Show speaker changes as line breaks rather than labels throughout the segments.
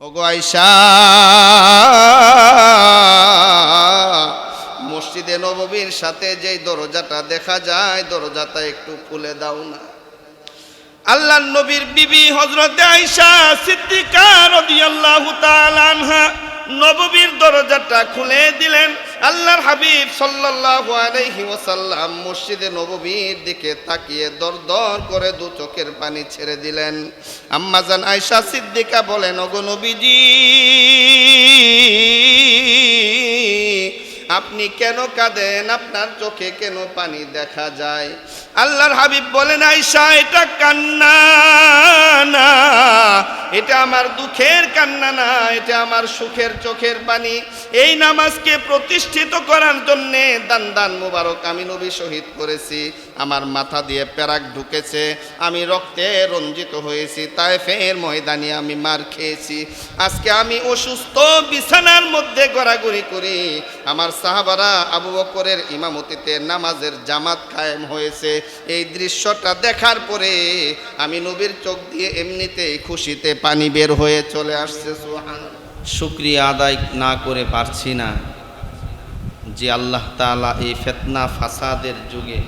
ওগো আইসা মসজিদে নববীর সাথে যেই দরজাটা দেখা যায়, দরজাটা একটু খুলে দাও না। আল্লাহ নবীর বিবি হজরতে আইসা সিদ্দিকা রাদিয়াল্লাহু আল্লাহ নববীর দরজাটা খুলে দিলেন। আল্লাহর হাবিব সাল্লাল্লাহু আলাইহি ওয়াসাল্লাম মসজিদে নববীর দিকে তাকিয়ে দরদর করে দু চোখের পানি ছেড়ে দিলেন। আম্মাজান আয়েশা সিদ্দিকা বলেন, ওগো নবীজি, আপনি কেন কাঁদেন? আপনার চোখে কেন পানি দেখা যায়? আল্লাহর হাবিব বলেন আইসা এটা কান্না না। এটা আমার দুঃখের কান্না না, এটা আমার সুখের চোখের পানি এই নামাজকে প্রতিষ্ঠিত করার জন্যে দান দান মুবারক আমি নবী শহীদ করেছি। আমার মাথা দিয়ে প্যারাক ঢুকেছে। আমি রক্তে রঞ্জিত হয়েছি তাই ফের ময়দানে আমি মার খেয়েছি। আজকে আমি অসুস্থ, বিছানার মধ্যে গড়াগড়ি করি। আমার সাহাবারা আবু বকরের ইমামতিতে নামাজের জামাত কায়েম হয়েছে। এই দৃশ্যটা দেখার পরে আমি নবীর চোখ দিয়ে এমনিতেই খুশিতে পানি বের হয়ে চলে আসছে সুহান
শুক্রিয়া আদায় না করে পারছি না যে আল্লাহ তাআলা এই ফেতনা, ফাসাদের যুগে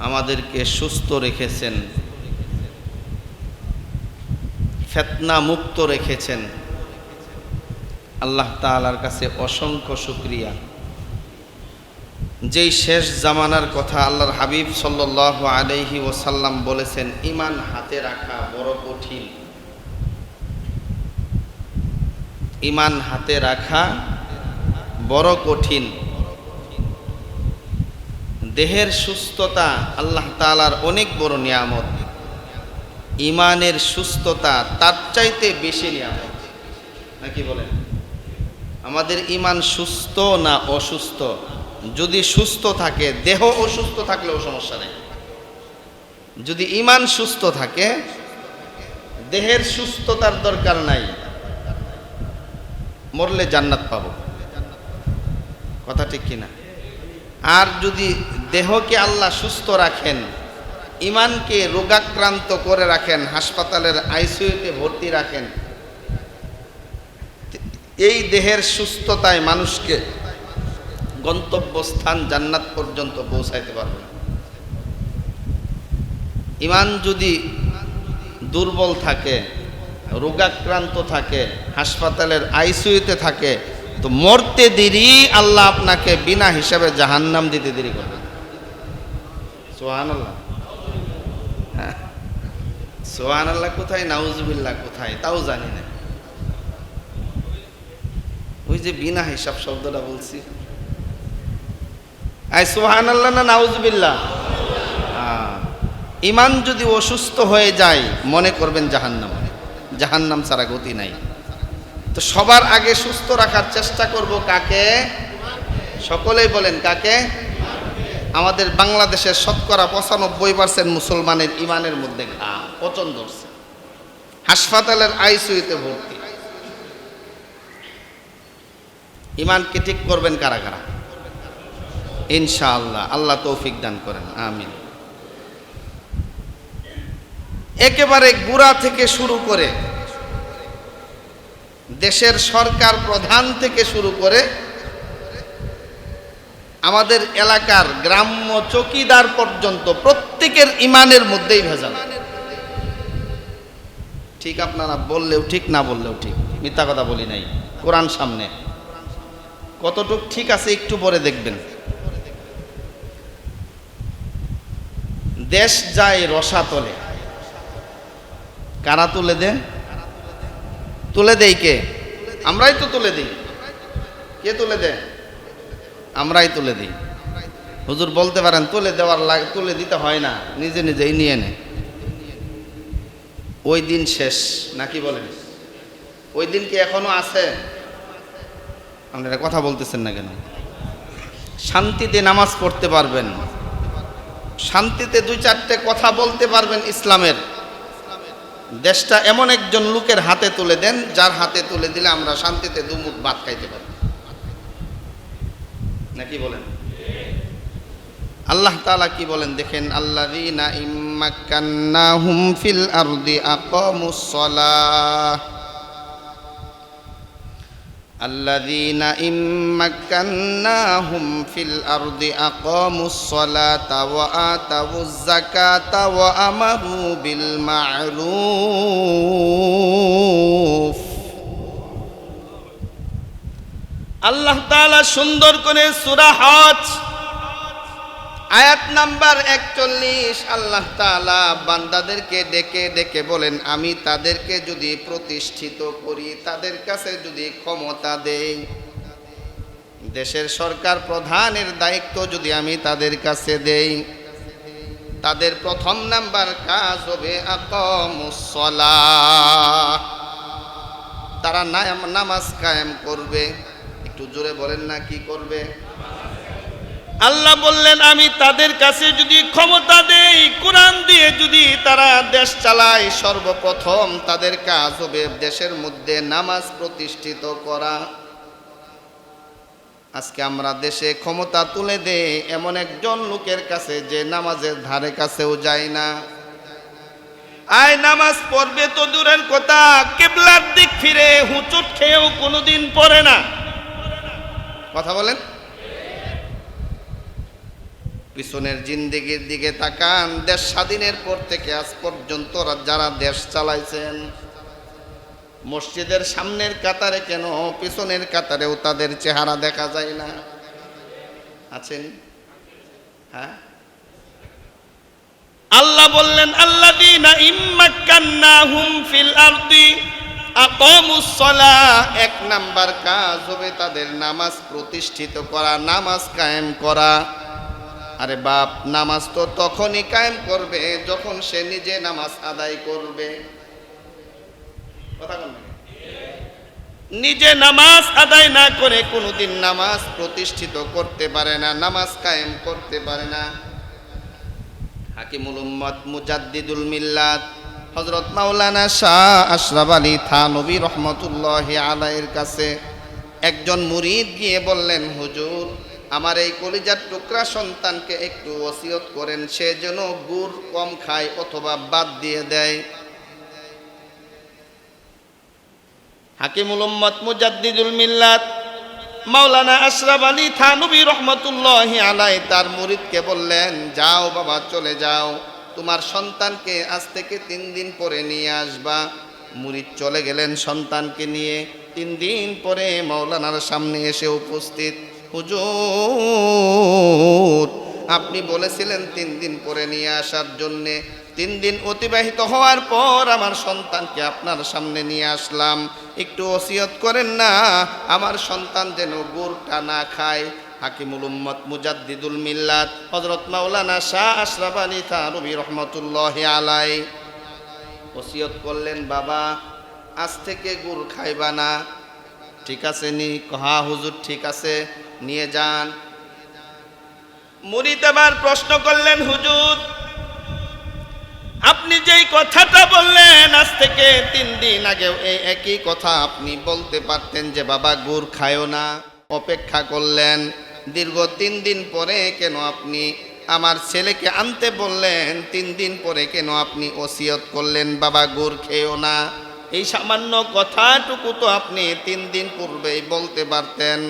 আমাদেরকে সুস্থ রেখেছেন। ফেতনা মুক্ত রেখেছেন। আল্লাহ তাআলার কাছে অসংখ্য শুক্রিয়া। যেই শেষ জামানার কথা আল্লাহর হাবিব সাল্লাল্লাহু আলাইহি ওসাল্লাম বলেছেন ইমান হাতে রাখা বড় কঠিন। ইমান হাতে রাখা বড় কঠিন। দেহের সুস্থতা আল্লাহ তালার অনেক বড় নিয়ামত। ইমানের সুস্থতা তার চাইতে বেশি নিয়ামত। নাকি বলেন? আমাদের ইমান সুস্থ না অসুস্থ? যদি সুস্থ থাকে, দেহ অসুস্থ থাকলেও সমস্যা নেই। যদি ইমান সুস্থ থাকে, দেহের সুস্থতার দরকার নাই। মরলে জান্নাত পাব। কথা ঠিক কিনা? আর যদি দেহকে আল্লাহ সুস্থ রাখেন, ইমানকে রোগাক্রান্ত করে রাখেন, হাসপাতালের আইসিইউতে ভর্তি রাখেন। এই দেহের সুস্থতায় মানুষকে গন্তব্যস্থান জান্নাত পর্যন্ত পৌঁছাইতে পারবে ইমান যদি দুর্বল থাকে, রোগাক্রান্ত থাকে, হাসপাতালের আইসিইউতে থাকে, তো মরতে দেরি আল্লাহ আপনাকে বিনা হিসাবে জাহান্নাম দিতে দেরি করবে সোহান আল্লাহ সোহান আল্লাহ কোথায় নাউজুবিল্লাহ কোথায় তাও জানি না। ওই যে বিনা হিসাব শব্দটা বলছি। আই সোহান আল্লাহ না নাউজুবিল্লাহ? আহ, ইমান যদি অসুস্থ হয়ে যায় মনে করবেন জাহান্নাম। জাহান্নাম ছাড়া গতি নাই। তো সবার আগে সুস্থ রাখার চেষ্টা করব কাকে? সকলেই বলেন কাকে? আমাদের বাংলাদেশের শতকরা পঁচানব্বই পার্সেন্ট মুসলমানের ইমানের মধ্যে ঘা, পচন ধরছে। হাসপাতালের আইসিউতে ভর্তি। ইমানকে ঠিক করবেন কারা কারা? ইনশাআল্লাহ, আল্লাহ তৌফিক দান করেন, আমিন। একেবারে গুড়া থেকে শুরু করে দেশের সরকার প্রধান থেকে শুরু করে আমাদের এলাকার গ্রাম্য চকিদার পর্যন্ত প্রত্যেকের ইমানের মধ্যেই ভেজাল। ঠিক আপনারা বললেও ঠিক, না বললেও ঠিক। মিথ্যা কথা বলি নাই। কোরআন সামনে। কতটুক ঠিক আছে একটু পরে দেখবেন। দেশ যায় রসা তোলে। কারা তুলে দেন তুলে দেই কে? আমরাই তো তুলে দিই। কে তুলে দেয়? আমরাই তুলে দিই। হুজুর বলতে পারেন, তুলে দেওয়ার লাগে, তুলে দিতে হয় না, নিজে নিজেই নিয়ে নে। ওই দিন শেষ নাকি বলেন? ওই দিন কি এখনও আছে? আপনারা কথা বলতেছেন না কেন? শান্তিতে নামাজ পড়তে পারবেন। শান্তিতে দুই চারটে কথা বলতে পারবেন ইসলামের। দেশটা এমন একজন লোকের হাতে তুলে দেন, যার হাতে তুলে দিলে আমরা শান্তিতে দুমুখ ভাত খাইতে পারি। নাকি বলেন আল্লাহ তাআলা কি বলেন দেখেন আল্লাযীনা ইম্মাক্কান্নাহুম ফিল আরদি আকামুস সালাহ الذين إن مكناهم في الأرض أقاموا الصلاة وآتوا الزكاة وأمروا بالمعروف
আল্লাহ তাআলা সুন্দর করে সূরা হজ,
আয়াত নাম্বার একচল্লিশ, আল্লাহ তাআলা বান্দাদেরকে ডেকে ডেকে বলেন, আমি তাদেরকে যদি প্রতিষ্ঠিত করি, তাদের কাছে যদি ক্ষমতা দেই, দেশের সরকার প্রধানের দায়িত্ব যদি আমি তাদের কাছে দেই, তাদের প্রথম নাম্বার কাজ হবে আকমুসলাহ তারা নাম- নামাজ কায়েম করবে। একটু জোরে বলেন না, কি করবে?
আল্লাহ বললেন, আমি তাদের কাছে যদি ক্ষমতা দেই, কোরআন দিয়ে যদি তারা দেশ চালায়,
সর্বপ্রথম তাদের কাজ হবে দেশের মধ্যে নামাজ প্রতিষ্ঠিত করা। আজকে আমরা দেশে ক্ষমতা তুলে দেই, এমন একজন লোকের কাছে যে নামাজের ধারে কাছেও যায় না।
আয়, নামাজ পড়বে তো দূরের কথা, কেবলার দিক ফিরে হুচুট খেয়েও কোনোদিন পড়ে না।
কথা বলেন। পিছনের জিন্দিগির দিকে তাকান, দেশ স্বাধীনের পর থেকে আজ পর্যন্ত যারা দেশ চালাইছেন, মসজিদের সামনের কাতারে কেন, পিছনের কাতারেও তাদের চেহারা দেখা যায় না। আছেন? হ্যাঁ?
আল্লাহ বললেন, আল্লাযীনা ইম্মাক্কান্নাহুম ফিল আরদি
এক নাম্বার কাজ হবে তাদের নামাজ প্রতিষ্ঠিত করা, নামাজ কায়েম করা। আরে বাপ, নামাজ তো তখনই কায়েম করবে যখন সে নিজে নামাজ আদায় করবে। কথা
নিজে নামাজ আদায় না করে
কোনোদিন নামাজ প্রতিষ্ঠিত করতে পারে না, নামাজ কায়েম করতে পারে না। হাকিমুল উম্মত মুজাদ্দিদুল মিল্লাত হজরত মাওলানা শাহ আশরাফ আলী থানবী রহমতুল্লাহ আলাইয়ের কাছে একজন মুরিদ গিয়ে বললেন, হুজুর, আমার এই কলিজার টুকরা সন্তানকে একটু ওসিয়ত করেন, সে যেন গুড় কম খায় অথবা বাদ দিয়ে দেয়।
হাকিমুল মুজাদ্দিদুল মিল্লাত মাওলানা আশরাফ আলী থানবী রহমতুল্লাহ
আলাই তার মুরিদকে বললেন, যাও বাবা, চলে যাও। তোমার সন্তানকে আজ থেকে তিন দিন পরে নিয়ে আসবা। মুরিদ চলে গেলেন সন্তানকে নিয়ে। তিন দিন পরে মৌলানার সামনে এসে উপস্থিত। হুজুর, আপনি বলেছিলেন তিন দিন পরে নিয়ে আসার জন্যে। তিন দিন অতিবাহিত হওয়ার পর আমার সন্তানকে আপনার সামনে নিয়ে আসলাম। একটু ওসিয়ত করেন না, আমার সন্তান যেন গুড়টা না খায়। হাকিমুল উম্মত মুজাদ্দিদুল মিল্লাত হজরত মাওলানা শাহ আশরাফ আলী থানবী রহমতুল্লাহ আলাই ওসিয়ত করলেন, বাবা, আজ থেকে গুড় খাইবা না। ঠিক আছে নি? কহা, হুজুর, ঠিক আছে। নিয়ে যান।
মুরিদ আবার প্রশ্ন করলেন, হুজুর, আপনি যেই কথাটা বললেন, আজ থেকে
তিন দিন আগেও এই একই কথা আপনি বলতে পারতেন যে, বাবা, গুড় খায়ও না। অপেক্ষা করলেন। দীর্ঘ তিন দিন পরে কেন আপনি আমার ছেলেকে আনতে বললেন? তিন দিন পরে কেন আপনি ওসিয়ত করলেন? বাবা, গুড় খেয়েও না। এই সামান্য কথাটুকু তো আপনি তিন দিন পূর্বেই বলতে পারতেন।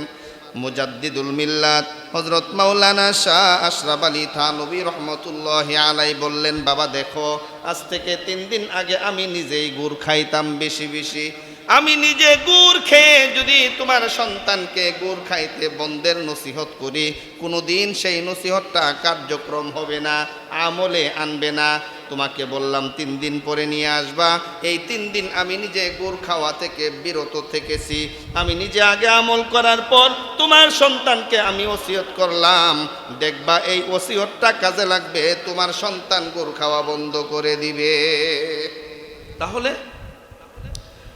মুজাদ্দিদুল মিল্লাত হজরত মাওলানা শাহ আশরাফ আলী থানবী রহমতুল্লাহ আলাই বললেন, বাবা, দেখো, আজ থেকে তিন দিন আগে আমি নিজেই গুড় খাইতাম বেশি বেশি। আমি নিজে গুড় খেয়ে যদি তোমার সন্তানকে গুড় খাইতে বন্ধের নসিহত করি, কোনোদিন সেই নসিহতটা কার্যক্রম হবে না, আমলে আনবে না। তোমাকে বললাম, তিন দিন পরে নিয়ে আসবা। এই তিন দিন আমি নিজে গুড় খাওয়া থেকে বিরত থেকেছি। আমি নিজে আগে আমল করার পর তোমার সন্তানকে আমি ওসিয়ত করলাম। দেখবা, এই ওসিয়তটা কাজে লাগবে, তোমার সন্তান গুড় খাওয়া বন্ধ করে দিবে। তাহলে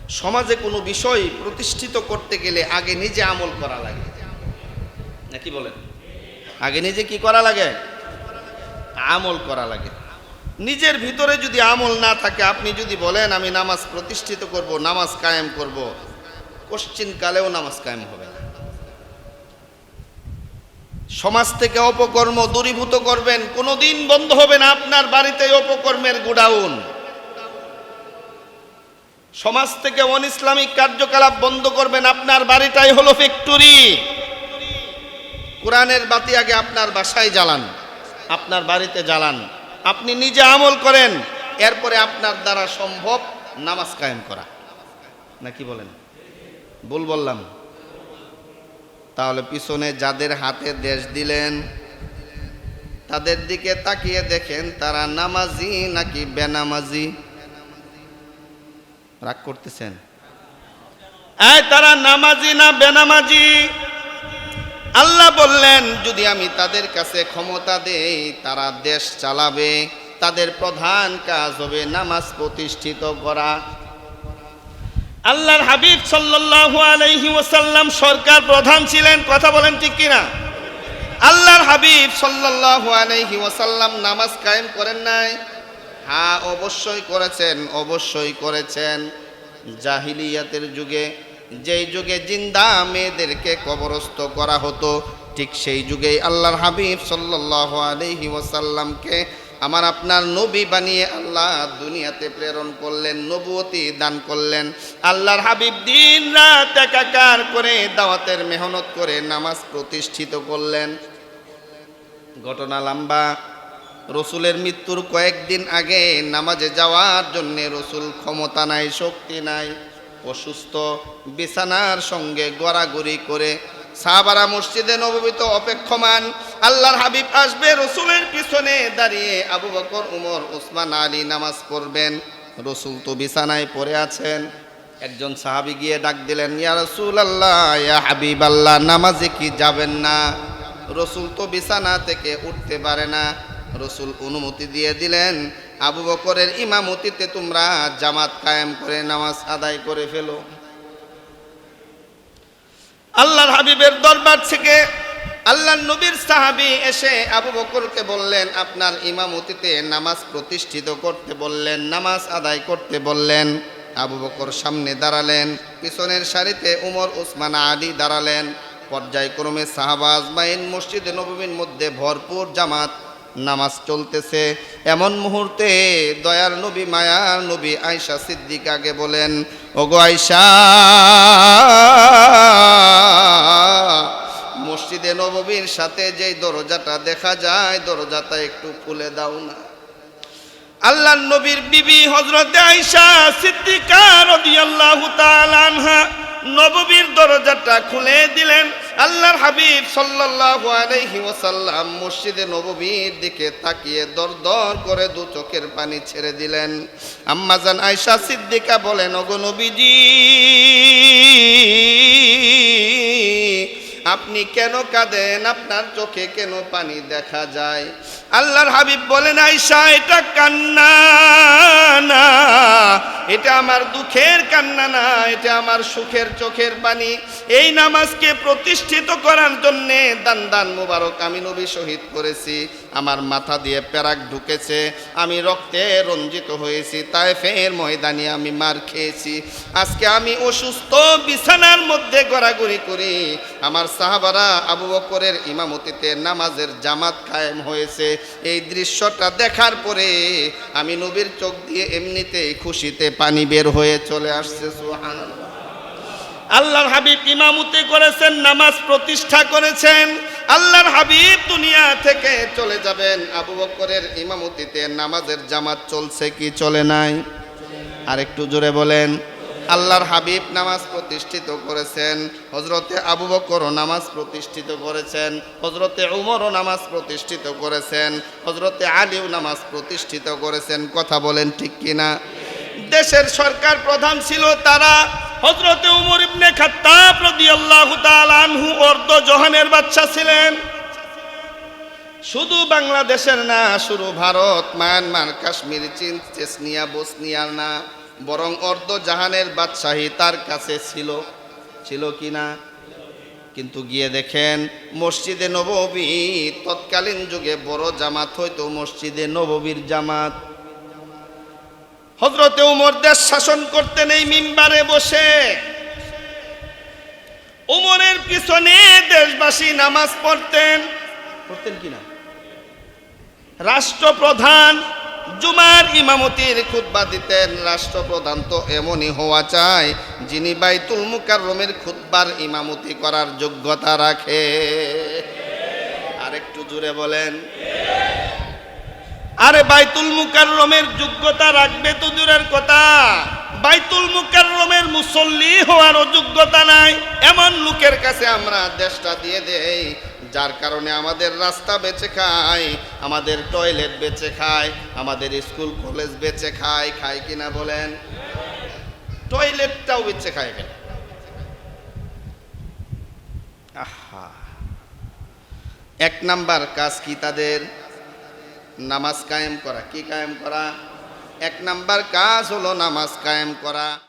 সমাজে কোনো বিষয় প্রতিষ্ঠিত করতে গেলে আগে নিজে আমল করা লাগে। নাকি বলেন? আগে নিজে কি করা লাগে? আমল করা লাগে। নিজের ভিতরে যদি আমল না থাকে, আপনি যদি বলেন, আমি নামাজ প্রতিষ্ঠিত করব, নামাজ কায়েম করব, কোশ্চিন কালেও নামাজ কায়েম হবে না।
সমাজ থেকে অপকর্ম দূরীভূত করবেন, কোনোদিন বন্ধ হবে না আপনার বাড়িতে অপকর্মের গোডাউন। সমাজ থেকে অন ইসলামিক কার্যকলাপ বন্ধ করবেন আপনার বাড়িটাই হলো ফ্যাক্টরি। কোরআনের বাতি আগে আপনার বাসায় জ্বালান, আপনার বাড়িতে জ্বালান। আপনি নিজে আমল করেন, এরপরে আপনার দ্বারা সম্ভব নামাজ কায়েম করা। নাকি বলেন? ভুল বললাম। তাহলে পিছনে যাদের হাতে দেশ দিলেন, তাদের দিকে তাকিয়ে দেখেন তারা নামাজি নাকি বেনামাজি? রাগ করতেছেন। এই, তারা নামাজি না বেনামাজি? আল্লাহ বললেন, যদি আমি তাদের কাছে ক্ষমতা দেই, তারা দেশ চালাবে, তাদের প্রধান কাজ হবে নামাজ প্রতিষ্ঠিত করা। আল্লাহর হাবিব সাল্লাল্লাহু আলাইহি ওয়াসাল্লাম সরকার প্রধান ছিলেন, কথা বলেন ঠিক কিনা? আল্লাহর হাবিব সাল্লাল্লাহু আলাইহি ওয়াসাল্লাম নামাজ কায়েম করেন নাই। হ্যাঁ অবশ্যই করেছেন অবশ্যই করেছেন। জাহিলিয়াতের যুগে, যেই যুগে জিন্দা মেয়েদেরকে কবরস্থ করা হতো, ঠিক সেই যুগেই আল্লাহর হাবিব সাল্লাল্লাহু আলাইহি ওয়াসাল্লামকে আমার আপনার নবী বানিয়ে আল্লাহ দুনিয়াতে প্রেরণ করলেন, নবুয়তি দান করলেন। আল্লাহর হাবিব দিন রাত একাকার করে দাওয়াতের মেহনত করে নামাজ প্রতিষ্ঠিত করলেন। ঘটনা লম্বা। রসুলের মৃত্যুর কয়েকদিন আগে নামাজে যাওয়ার জন্য রসুল ক্ষমতা নাই, শক্তি নাই, অসুস্থ, বিছানার সঙ্গে গড়াগড়ি করে সাহাবারা মসজিদে নববিত অপেক্ষমান। আল্লাহর হাবিব আসবে রসুলের পিছনে দাঁড়িয়ে আবু বকর, উমর ওসমান আলী নামাজ পড়বেন। রসুল তো বিছানায় পড়ে আছেন। একজন সাহাবি গিয়ে ডাক দিলেন, ইয়া রসুল আল্লাহ ইয়া হাবিব আল্লাহ নামাজে কি যাবেন না? রসুল তো বিছানা থেকে উঠতে পারে না। রসুল অনুমতি দিয়ে দিলেন, আবু বকরের ইমামতিতে তোমরা জামাত কায়েম করে নামাজ আদায় করে ফেলো। আল্লাহর হাবিবের দরবার থেকে আল্লাহ নবীর সাহাবি এসে আবু বকরকে বললেন, আপনার ইমামতিতে নামাজ প্রতিষ্ঠিত করতে বললেন, নামাজ আদায় করতে বললেন। আবু বকর সামনে দাঁড়ালেন, পিছনের সারিতে উমর ওসমান আলী দাঁড়ালেন। পর্যায়ক্রমে সাহাবাজ মাইন মসজিদে নবীর মধ্যে ভরপুর জামাত নামাজ চলতেছে। এমন মুহূর্তে দয়ার নবী, মায়ার নবী আয়সা সিদ্দিকাকে বলেন, ওগো আয়সা মসজিদে নববীর সাথে যেই দরজাটা দেখা যায়, দরজাটা একটু খুলে দাও না। আল্লাহ নবীর বিবি হজরতে আইসা সিদ্দিকা তাআলা আনহা নববীর দরজাটা খুলে দিলেন। আল্লাহর হাবিব সাল্লাল্লাহু আলাইহি ওয়াসাল্লাম মসজিদে নববীর দিকে তাকিয়ে দরদর করে দু চোখের পানি ছেড়ে দিলেন। আম্মাজান আয়েশা সিদ্দিকা বলেন, ওগো নবীজি, আপনি কেন কাঁদেন? আপনার চোখে কেন পানি দেখা যায়? আল্লাহর হাবিব বলেন আইসা এটা কান্না না। এটা আমার দুঃখের কান্না না, এটা আমার সুখের চোখের পানি। এই নামাজকে প্রতিষ্ঠিত করার জন্যে দান দান মুবারক আমি নবী শহীদ করেছি। আমার মাথা দিয়ে প্যারাক ঢুকেছে, আমি রক্তে রঞ্জিত হয়েছি তাই ফের ময়দানে আমি মার খেয়েছি। আজকে আমি অসুস্থ, বিছানার মধ্যে গড়াগড়ি করি। আমার সাহাবারা আবু বকরের ইমামতিতে নামাজের জামাত কায়েম হয়েছে। এই দৃশ্যটা দেখার পরে আমি নবীর চোখ দিয়ে এমনিতেই খুশিতে পানি বের হয়ে চলে আসছে, সুবহানাল্লাহ। আল্লাহর হাবিব ইমামতি করেছেন, নামাজ প্রতিষ্ঠা করেছেন, আল্লাহর হাবিব দুনিয়া থেকে চলে যাবেন। আবু বকরের ইমামতিতে নামাজের জামাত চলছে কি চলে নাই? আর একটু জোরে বলেন, আল্লাহর হাবিব নামাজ প্রতিষ্ঠিত করেছেন হজরতে আবু বকরও নামাজ প্রতিষ্ঠিত করেছেন হজরতে উমরও নামাজ প্রতিষ্ঠিত করেছেন হজরতে আলীও নামাজ প্রতিষ্ঠিত করেছেন। কথা বলেন ঠিক কিনা? দেশের সরকার প্রধান ছিল তারা হজরতে উমর ইবনে খাত্তাব রাদিয়াল্লাহু তাআলা আনহু অর্ধ জহানের বাচ্চা ছিলেন। শুধু বাংলাদেশের না, শুরু ভারত, মায়ানমার, কাশ্মীর, চীন, চেসনিয়া বসনিয়ার না, বরং অর্ধ জাহানের বাদশাহী তার কাছে ছিল। ছিল কি না? কিন্তু গিয়ে দেখেন, মসজিদে নববী, তৎকালীন যুগে বড় জামাত হইতো মসজিদে নববীর জামাত। হজরতে উমর দেশ শাসন করতেন এই মিম্বারে বসে। উমরের পিছনে দেশবাসী নামাজ পড়তেন।
পড়তেন কি না
রাষ্ট্রপ্রধান জুমার ইমামতির খুতবা দিতেন। রাষ্ট্রপ্রধান তো এমনই হওয়া চায় যিনি বাইতুল মুকাররমের খুতবার ইমামতি করার যোগ্যতা রাখে। আরেকটু জুড়ে বলেন। আরে বাইতুল মুকাররমের যোগ্যতা রাখবে তো দূরের কথা। বাইতুল মুকাররমের মুসল্লি হওয়ারও যোগ্যতা নাই। এমন লোকের কাছে আমরা দেশটা দিয়ে দেই, যার কারণে আমাদের রাস্তা বেঁচে খায়, আমাদের টয়লেট বেঁচে খায়, আমাদের স্কুল কলেজ বেঁচে খায় খায় কিনা বলেন? টয়লেটটাও বেঁচে খায় কেন? আহা। এক নাম্বার কাজ কি তাদের? নামাজ কায়েম করা। কি কায়েম করা? এক নাম্বার কাজ হলো নামাজ কায়েম করা।